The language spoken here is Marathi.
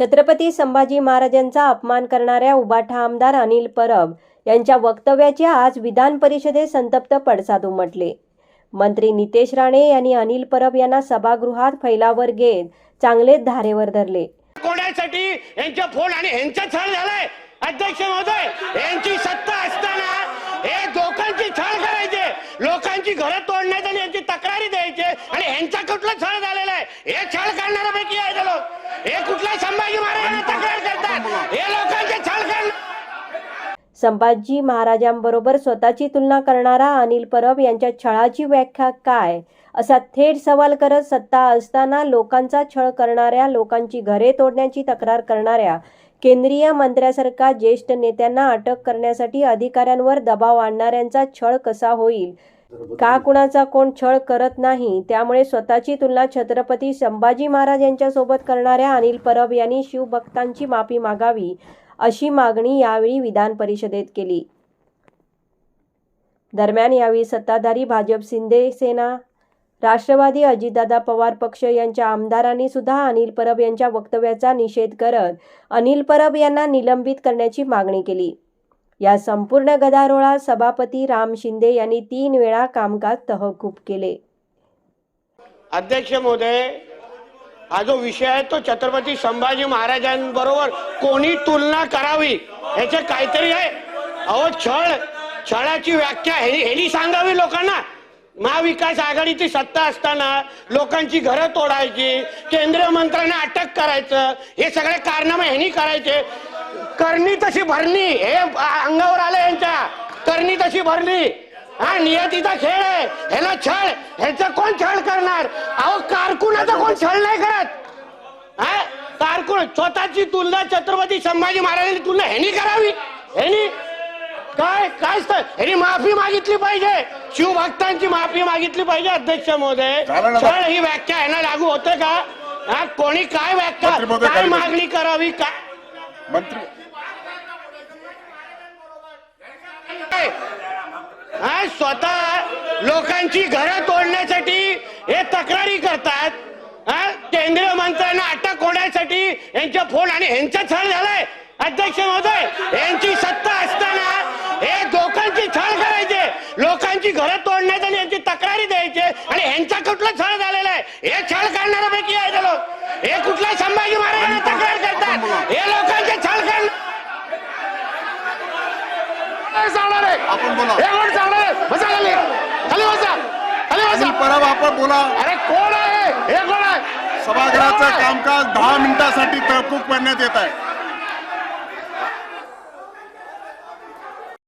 छत्रपती संभाजी महाराजांचा अपमान करणाऱ्या उबाठा आमदार अनिल परब यांच्या वक्तव्याचे आज विधान परिषदेत संतप्त पडसाद उमटले. मंत्री नितेश राणे यांनी अनिल परब यांना सभागृहात फैलावर घेत चांगलेच धारेवर धरले. कोणासाठी? यांच्या फोन आणि यांचा छळ झालाय. अध्यक्ष महोदय यांची सत्ता असताना हे लोकांची छळ करायचे. लोकांची घरं तोडण्यात आणि यांची तक्रारी द्यायचे. आणि यांचा कुठला छळ झालेला आहे. हे छळ करणाऱ्यापैकी हे कुठल्या संभाजी महाराजांना तक्रार करतात? हे लोकांचे छळ करणार संभाजी महाराजांबरोबर स्वतःची तुलना करणारा अनिल परब यांच्या छळाची व्याख्या काय? असा थेट सवाल करत सत्ता असताना लोकांचा छळ करणाऱ्या लोकांची घरे तोडण्याची तक्रार करणाऱ्या केंद्रीय मंत्र्यासारखा ज्येष्ठ नेत्यांना अटक करण्यासाठी अधिकाऱ्यांवर दबाव आणणाऱ्यांचा छळ कसा होईल? का कुणाचा कोण छळ करत नाही? त्यामुळे स्वतःची तुलना छत्रपती संभाजी महाराज यांच्यासोबत करणाऱ्या अनिल परब यांनी शिवभक्तांची माफी मागावी अशी मागणी यावेळी विधान परिषदेत केली. दरम्यान यावेळी सत्ताधारी भाजप शिंदे सेना राष्ट्रवादी अजितदादा पवार पक्ष यांच्या आमदारांनी सुद्धा अनिल परब यांच्या वक्तव्याचा निषेध करत अनिल परब यांना निलंबित करण्याची मागणी केली. या संपूर्ण गदारोळात सभापती राम शिंदे यांनी तीन वेळा कामकाज तहकूब केले. अध्यक्ष महोदय हा जो विषय आहे तो छत्रपती संभाजी महाराजांबरोबर कोणी तुलना करावी याचे काहीतरी आहे. अहो छळ छळाची व्याख्या हे- ह्यांनी सांगावी लोकांना. महाविकास आघाडीची सत्ता असताना लोकांची घरं तोडायची केंद्रीय मंत्र्यांना अटक करायचं हे सगळे कारनामे ह्यांनी करायचे. करणी तशी भरणी हे अंगावर आलं यांच्या. करणी तशी भरली. हा नियतीचा खेळ आहे. ह्याला छळ ह्याचा कोण छळ करणार? अहो कारकुनाचा कोण छळ नाही करत. हा कारकुन स्वतःची तुलना छत्रपती संभाजी महाराजांची तुलना ह्यानी करावी. ह्यांनी काय? काय स- ह्यांनी माफी मागितली पाहिजे. शिवभक्तांची माफी मागितली पाहिजे अध्यक्ष महोदय. झालं ना. छळ ही व्याख्या ह्यांना लागू होते का? हा कोणी काय व्याख्या? मंत्री महोदय, काय मागणी करावी? काय? मंत्री हा स्वतः लोकांची घरं तोडण्यासाठी हे तक्रारी करतात. हा केंद्रीय मंत्र्यांना अटक होण्यासाठी यांच्या फोन आणि यांचा छळ झालाय. अध्यक्ष महोदय यांची सत्ता असताना हे लोकांची छळ करायचे. लोकांची घरं तोडण्यात आणि यांची तक्रारी द्यायचे. आणि यांचा कुठला छळ झालेला आहे? हे छळ करणाऱ्यापैकी आहे ते लोक. हे कुठल्या संभाजी महाराजांना तक्रार करतात? हे लोकांचे छळ आहे. आपण बोला. हे कोण चालणार आहे? बसा खाली. खाली बसा. खाली बसा. परब आपण बोला. अरे कोण आहे? हे कोण आहे? सभागृहाचं कामकाज दहा मिनिटासाठी तहकूब करण्यात येत आहे.